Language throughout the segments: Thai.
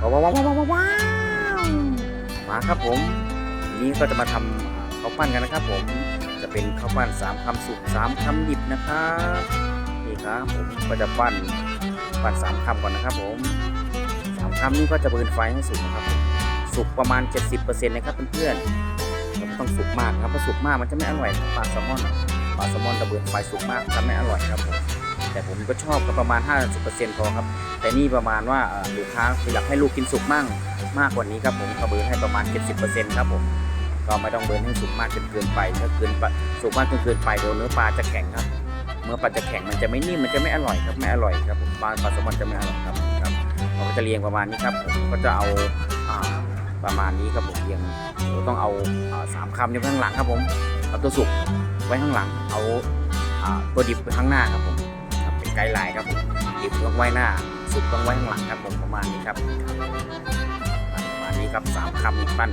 ว้าวว้าวว้าวว้าวว้าวมาครับผมนี้ก็จะมาทำข้าวปั้นกันนะครับ ผมจะเป็นข้าวปั้นสามคำสุกสามคำดิบนะครับนี่ครับผมก็จะปั้นปั้นสามคำก่อนนะครับ ผมสามคำนี้ก็จะเบิร์นไฟให้สุกนะครับ สุกประมาณ 70%นะครับเพื่อนๆเราไม่ต้องสุกมากครับเพราะสุกมากมันจะไม่อร่อยปลาแซลมอนปลาแซลมอนระเบิดไฟสุกมากจะไม่อร่อยครับผม แต่ผมก็ชอบก็ประมาณ 50%พอครับ แต่นี่ประมาณว่าลูกค้าอยากให้ลูกกินสุกมั่งมากกว่านี้ครับผมก็เบิร์ให้ประมาณ 70%ครับผมก็ไม่ต้องเบิร์นให้สุกมากจนเกินไปถ้าเกินสุกมากจนเกินไปเดี๋ยวเนื้อปลาจะแข็งครับ เมื่อปลาจะแข็งมันจะไม่นิ่มมันจะไม่อร่อยครับไม่อร่อยครับผมปลาปลาแซลมอนจะไม่อร่อยครับครับเราก็จะเรียงประมาณนี้ครับผมก็จะเอาประมาณนี้ครับผมเรียงเราต้องเอาสามคำอยู่ข้างหลังครับผมเอาตัวสุกไว้ข้างหลังเอาตัวดิบไว้ข้างหน้าครับผม กด์ไลน์ครับผมดิบต้องไว้หน้า สุกต้องไว้ข้างหลังครับผมประมาณนี้ครับประมาณนี้ครับสามคำปั้น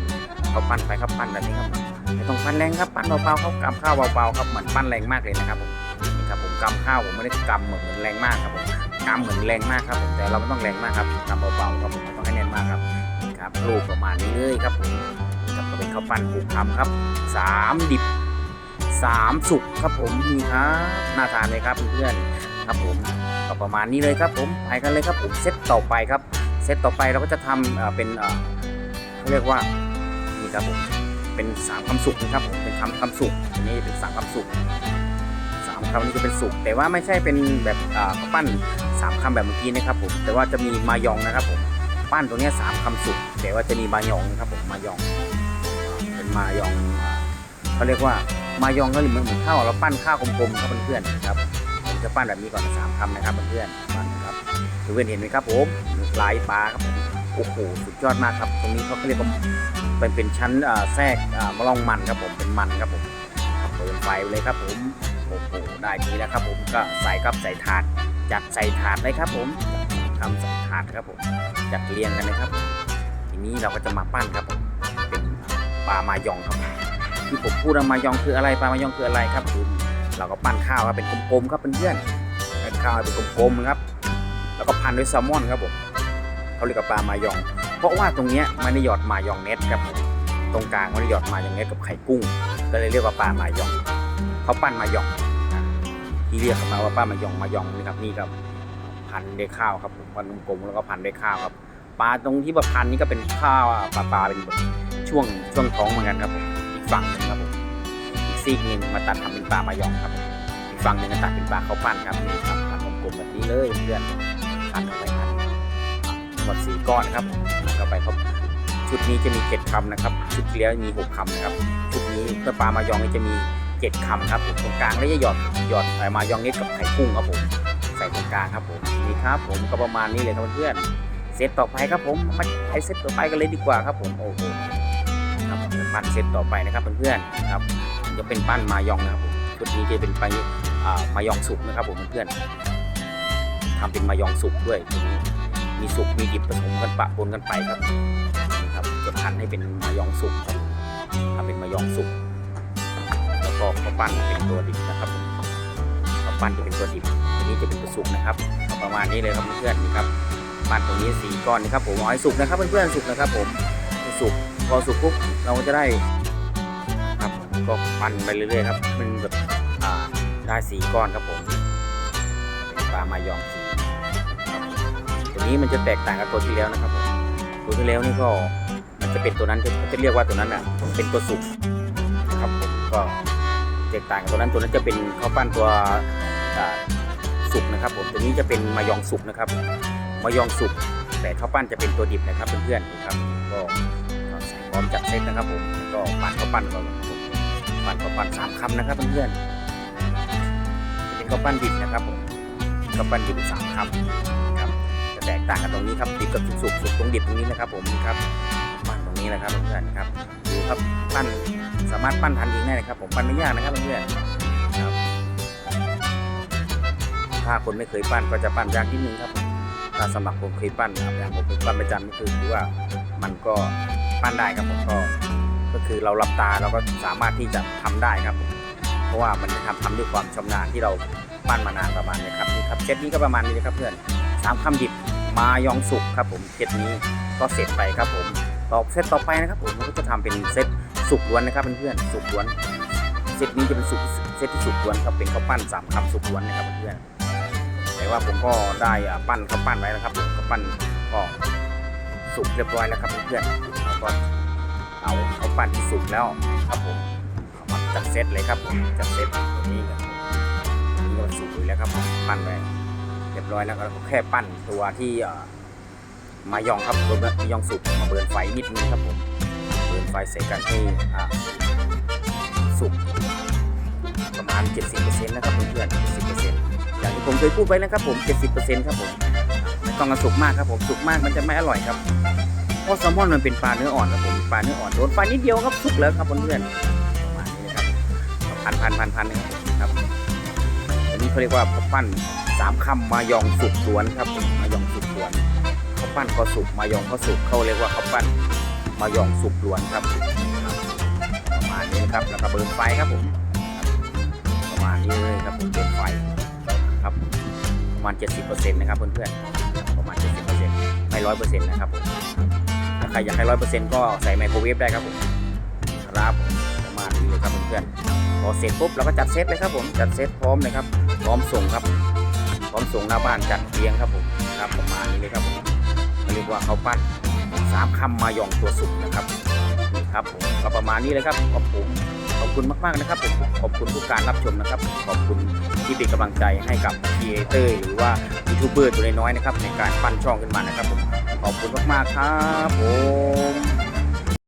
เขาปั้นไปครับปั้นแบบนี้ครับไม่ต้องปั้นแรงครับปั้นเบาๆเขากำข้าวเบาๆครับเหมือนปั้นแรงมากเลยนะครับผมนี่ครับผมกำข้าวผมไม่ได้กำเหมือนเหมือนแรงมากครับผมกำเหมือนแรงมากครับผมแต่เราไม่ต้องแรงมากครับกำเบาๆครับผมไม่ต้องให้แน่นมากครับครับลูกประมาณนี้เลยครับผมครับก็เป็นข้าวปั้นผูกคำครับสามดิบสามสุกครับผมนี่ครับน่าทานเลยครับเพื่อน ครับผมก็ประมาณนี้เลยครับผมไปกันเลยครับผมเซตต่อไปครับเซตต่อไปเราก็จะทำเอ่อเป็นเขาเรียกว่านี่ครับผมเป็นสามคำสุกนะครับผมเป็นคำคำสุกอันนี้เป็นสามคำสุกสามคำนี้จะเป็นสุกแต่ว่าไม่ใช่เป็นแบบเขาปั้นสามคำแบบเมื่อกี้นะครับผมแต่ว่าจะมีมายองนะครับผมปั้นตรงนี้สามคำสุกแต่ว่าจะมีมายองนะครับผมมายองเป็นมายองเขาเรียกว่ามายองก็เหมือนเหมือนข้าวเราปั้นข้าวกลมๆครับเพื่อนๆนะครับ จะปั้นแบบนี้ก่อนสามคำนะครับเพื่อนๆปั้นนะครับเพื่อนเห็นไหมครับผมลายปลาครับผมโอ้โหสุดยอดมากครับ ตรงนี้เขาเรียกว่าเป็นเป็นชั้นแทรกมะล่องมันครับผมเป็นมันครับผมเปิดไฟเลยครับผมโอ้โหได้ทีแล้วครับผมก็ใส่ครับใส่ถาดจัดใส่ถาดเลยครับผมทำใส่ถาดครับผมจัดเรียงกันเลยครับ ทีนี้เราก็จะมาปั้นครับผมเป็นปลามายองครับที่ผมพูดว่ามายองคืออะไรปลามายองคืออะไรครับคือ เราก็ปั้นข้าวครับเป็นกลมๆครับเพื่อนๆปั้นข้าวเป็นกลมๆครับ แล้วก็พันด้วยแซลมอนครับผมเขาเรียกว่าปลามายอง เพราะว่าตรงเนี้ยไม่ได้หยอดมายองเนสครับตรงกลางไม่ได้หยอดมายองเนสกับไข่กุ้ง ก็เลยเรียกว่าปลามายองเขาปั้นมายองที่เรียกมาว่าปลามายองมายองนี่ครับนี่ครับพันด้วยข้าวครับผมพันกลมๆแล้วก็พันด้วยข้าวครับปลาตรงที่ว่าพันนี่ก็เป็นข้าวปลาปลาเป็นแบบช่วงช่วงท้องเหมือนกันครับผมอีกฝั่งหนึ่งครับผม ซีกหนึ่งมาตัดทำเป็นปลามายองครับอีกฝั่งหนึ่งก็ตัดเป็นปลาข้าวปั้นครับนี่ครับพันกลมๆแบบนี้เลยเพื่อนพันเข้าไปพันทั้งหมดสี่ก้อนครับแล้วก็ไปครับชุดนี้จะมีเจ็ดคำนะครับ ชุดที่แล้วมีหกคำนะครับ ชุดนี้เพื่อปลามายองนี่จะมีเจ็ดคำครับผมตรงกลางแล้วจะหยอดหยอดไอ้มายองนิดกับไข่กุ้งครับผมใส่ตรงกลางครับผมนี่ครับผมก็ประมาณนี้เลยครับเพื่อนเซตต่อไปครับผมมาไปเซตต่อไปกันเลยดีกว่าครับผมโอ้โหครับมันเซตต่อไปนะครับเพื่อนๆครับ จะเป็นปั้นมายองนะครับผมชุดนี้จะเป็นไปมายองสุกนะครับผมเพื่อนๆทำเป็นมายองสุกด้วยตรงนี้มีสุกมีดิบผสมกันปะปนกันไปครับนี่ครับจะพันให้เป็นมายองสุกครับทำเป็นมายองสุกแล้วก็ข้าปั้นเป็นตัวดิบนะครับผมาปั้นจะเป็นตัวดิบอันนี้จะเป็นตัวสุกนะครับ ประมาณนี้เลยครับเพื่อนๆนี่ครับปั้นตรงนี้สี่ก้อนนะครับผมเอาให้สุกนะครับเพื่อนๆสุกนะครับผมสุกพอสุกปุ๊บเราก็จะได้ ก็ปั้นไปเรื่อยๆครับ มันแบบอ่าได้สีก้อนครับผมเป็นปลามายองสีครับตัวนี้มันจะแตกต่างกับตัวที่แล้วนะครับผมตัวที่แล้วนี่ก็มันจะเป็นตัวนั้นเขาจะเรียกว่าตัวนั้นอะเป็นตัวสุกนะครับผมก็แตกต่างกับตัวนั้นตัวนั้นจะเป็นข้าวปั้นตัวสุกนะครับ ผมตัวนี้จะเป็นมายองสุกนะครับมายองสุกแต่ข้าวปั้นจะเป็นตัวดิบนะครับเพื่อนๆนี่ครับก็ใส่พร้อมจัดเซตนะครับผมแล้วก็ปั้นข้าวปั้นก่อนครับผม ปั้นข้าวปั้นสามคำนะครับเพื่อนๆเป็นข้าปั้นดิบนะครับผมข้าปั้นดิบสามคำครับจะแตกต่างกันตรงนี้ครับดิบกับสุกสุกสุกตรงดิบตรงนี้นะครับ ผมครับปั้นตรงนี้นะครับเพื่อนๆครับดูครับปั้นสามารถปั้นทันเองได้นะครับ ผมปั้นไม่ยากนะครับเพื่อนๆครับ ถ้าคนไม่เคยปั้นก็จะปั้นยากนิดนึงครับผมถ้าสมัครผมเคยปั้นครับอย่างผมเป็นปั้นประจำนี่คือถือว่ามันก็ปั้นได้ครับผมก็ คือเราหลับตาเราก็สามารถที่จะทำได้ครับ เพราะว่ามันจะทำทำด้วยความชำนาญที่เราปั้นมานานประมาณนี้ครับนี่ครับเซตนี้ก็ประมาณนี้นะครับเพื่อนสามคำดิบมายองสุกครับผมเซตนี้ก็เสร็จไปครับผมต่อเซตต่อไปนะครับผมก็จะทำเป็นเซตสุกล้วนนะครับเพื่อนๆสุกล้วนเซตนี้จะเป็นสุกเซตที่สุกล้วนครับเป็นข้าวปั้นสามคำสุกล้วนนะครับเพื่อนแต่ว่าผมก็ได้อ่าปั้นข้าวปั้นไว้นะครับผมข้าวปั้นก็สุกเรียบร้อยแล้วครับเพื่อนๆแล้วก็เอา ปั้นที่สุกแล้วครับผมเอามาจัดเซตเลยครับผมจัดเซตตัวนี้กันนี่ก็สุกอยู่แล้วครับผมปั้นไว้เรียบร้อยแล้วก็แค่ปั้นตัวที่มายองครับตัวมายองสุกมาเบิร์นไฟนิดนึงครับผมเบิร์นไฟใส่กันให้สุกประมาณ 70%นะครับเพื่อนๆ70%อย่างที่ผมเคยพูดไปนะครับผม 70%ครับผมไม่ต้องกระสุกมากครับผมสุกมากมันจะไม่อร่อยครับ เพราะแซลมอนมันเป็นปลาเนื้ออ่อนครับผมปลาเนื้ออ่อนโดนไฟนิดเดียวครับสุกแล้วครับเพื่อนๆประมาณนี้นะครับพันพันพันพันนะครับอันนี้เขาเรียกว่าข้าวปั้นสามคำมายองสุกล้วนครับมายองสุกล้วนข้าวปั้นก็สุกมายองก็สุกเขาเรียกว่าข้าวปั้นมายองสุกล้วนครับประมาณนี้นะครับแล้วก็เบิร์นไฟครับผมประมาณนี้เลยครับผมเบิร์นไฟครับประมาณ 70%นะครับเพื่อนๆประมาณ 70%ไม่ร้อยเปอร์เซ็นต์นะครับผม ครอยากให้ร้อยเปอร์เซ็นต์ก็ใส่ไมโครเวฟได้ครับผมครับประมาณนี้เลยครับเพื่อนๆพอเสร็จปุ๊บเราก็จัดเซตเลยครับผมจัดเซตพร้อมเลยครับพร้อมส่งครับ พร้อมส่งหน้าบ้านจัดเลี้ยงครับผมครับประมาณนี้เลยครับผมเรียกว่าเขาปั้นสามคำมายองตัวสุกนะครับนี่ครับผมก็ประมาณนี้เลยครับขอบคุณขอบคุณมากๆนะครับผมขอบคุณทุกการรับชมนะครับ ขอบคุณที่เป็นกำลังใจให้กับครีเอเตอร์หรือว่ายูทูบเบอร์ตัวน้อยๆนะครับในการปั้นช่องขึ้นมานะครับผม ขอบคุณมาก ๆ ครับผม